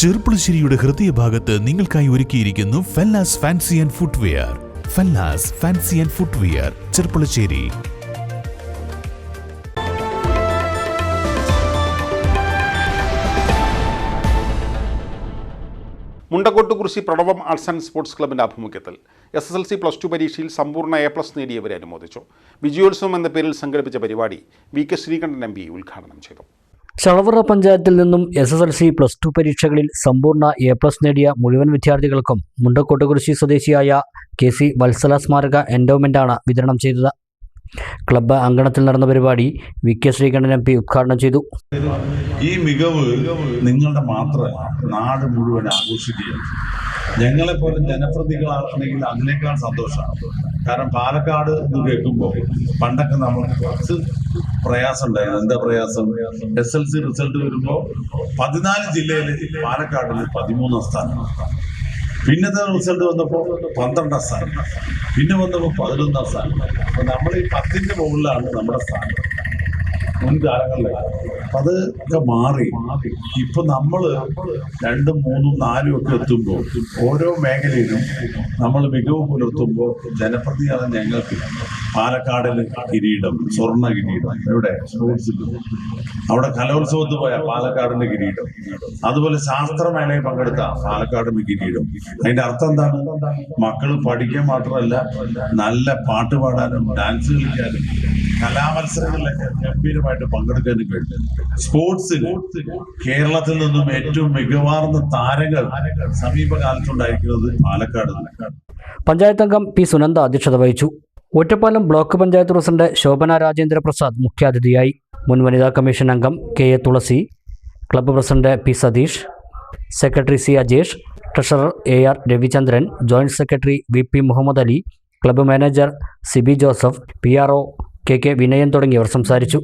ചെറുപ്പുളശ്ശേരിയുടെ ഹൃദയഭാഗത്ത് നിങ്ങൾക്കായി ഒരുക്കിയിരിക്കുന്നു fellas fancy and footwear. Fellas fancy and footwear Cherpulassery. Mundakottukurissi Pranavam arts and sports ക്ലബിന്റെ ആഭിമുഖ്യത്തിൽ S S L C plus two പരീക്ഷയിൽ സമ്പൂർണ എ പ്ലസ് നേടിയവരെ അനുമോദിച്ചു. വിജയോത്സവം എന്ന പേരിൽ സംഘടിപ്പിച്ച പരിപാടി V K Sreekandan M P ഉദ്ഘാടനം ചെയ്തു. ചളവറ പഞ്ചായത്തിൽ നിന്നും S S L C plus two പരീക്ഷകളിൽ സമ്പൂർണ എ പ്ലസ് നേടിയ മുഴുവൻ വിദ്യാർത്ഥികൾക്കും മുണ്ടക്കോട്ടുകുറിശി സ്വദേശിയായ കെ സി വത്സല സ്മാരക എൻഡോമെന്റാണ് വിതരണം ചെയ്തത്. ക്ലബ്ബ് അങ്കണത്തിൽ നടന്ന പരിപാടി V K Sreekandan M P ഉദ്ഘാടനം ചെയ്തു. ഈ മികവ് നിങ്ങളുടെ മാത്രം നാട് മുഴുവൻ ആഘോഷിക്കുകയാണ്. ഞങ്ങളെ പോലെ ജനപ്രതികളാണെങ്കിൽ അതിനേക്കാൾ സന്തോഷമാണ്. കാരണം പാലക്കാട് എന്ന് കേൾക്കുമ്പോൾ പണ്ടൊക്കെ നമ്മൾ കുറച്ച് പ്രയാസം ഉണ്ടായിരുന്നു എന്താ പ്രയാസം? എസ് എൽ സി റിസൾട്ട് വരുമ്പോൾ പതിനാല് ജില്ലയിൽ പാലക്കാടിൽ പതിമൂന്നാം സ്ഥാനം. പിന്നത്തെ റിസൾട്ട് വന്നപ്പോൾ പന്ത്രണ്ടാം സ്ഥാനം. പിന്നെ വന്നപ്പോൾ പതിനൊന്നാം സ്ഥാനം. അപ്പൊ നമ്മൾ ഈ പത്തിന്റെ മുകളിലാണ് നമ്മുടെ സ്ഥാനം. മുൻകാലങ്ങളിൽ അപ്പൊ അതൊക്കെ മാറി. ഇപ്പൊ നമ്മൾ രണ്ടും മൂന്നും നാലും ഒക്കെ എത്തുമ്പോൾ ഓരോ മേഖലയിലും നമ്മൾ മികവ് പുലർത്തുമ്പോൾ ജനപ്രതിയാണ് ഞങ്ങൾക്ക് പാലക്കാടിന് കിരീടം സ്വർണ കിരീടം ഇവിടെ സ്പോർട്സിൽ അവിടെ കലോത്സവത്തിൽ പോയ പാലക്കാടിന്റെ കിരീടം. അതുപോലെ ശാസ്ത്രമേളയിൽ പങ്കെടുത്ത പാലക്കാടിന്റെ കിരീടം. അതിന്റെ അർത്ഥം എന്താണ്? മക്കൾ പഠിക്കാൻ മാത്രമല്ല നല്ല പാട്ട് പാടാനും ഡാൻസ് കളിക്കാനും കലാമത്സരങ്ങളിലൊക്കെ ഗംഭീരമായിട്ട് പങ്കെടുക്കാനും കഴിഞ്ഞു. സ്പോർട്സിൽ കേരളത്തിൽ നിന്നും ഏറ്റവും മികവാർന്ന താരങ്ങൾ സമീപകാലത്തുണ്ടായിരിക്കുന്നത് പാലക്കാട് പഞ്ചായത്ത് അംഗം പി സുനന്ദ അധ്യക്ഷത വഹിച്ചു. ഒറ്റപ്പാലം ബ്ലോക്ക് പഞ്ചായത്ത് പ്രസിഡന്റ് ശോഭന രാജേന്ദ്ര പ്രസാദ് മുഖ്യാതിഥിയായി. മുൻ വനിതാ കമ്മീഷൻ അംഗം K A Thulasi club president P Satheesh secretary C Ajesh treasurer A R Ravichandran joint secretary V P Muhammad Ali club manager Sibi Joseph P R K K Vinayan തുടങ്ങിയവർ സംസാരിച്ചു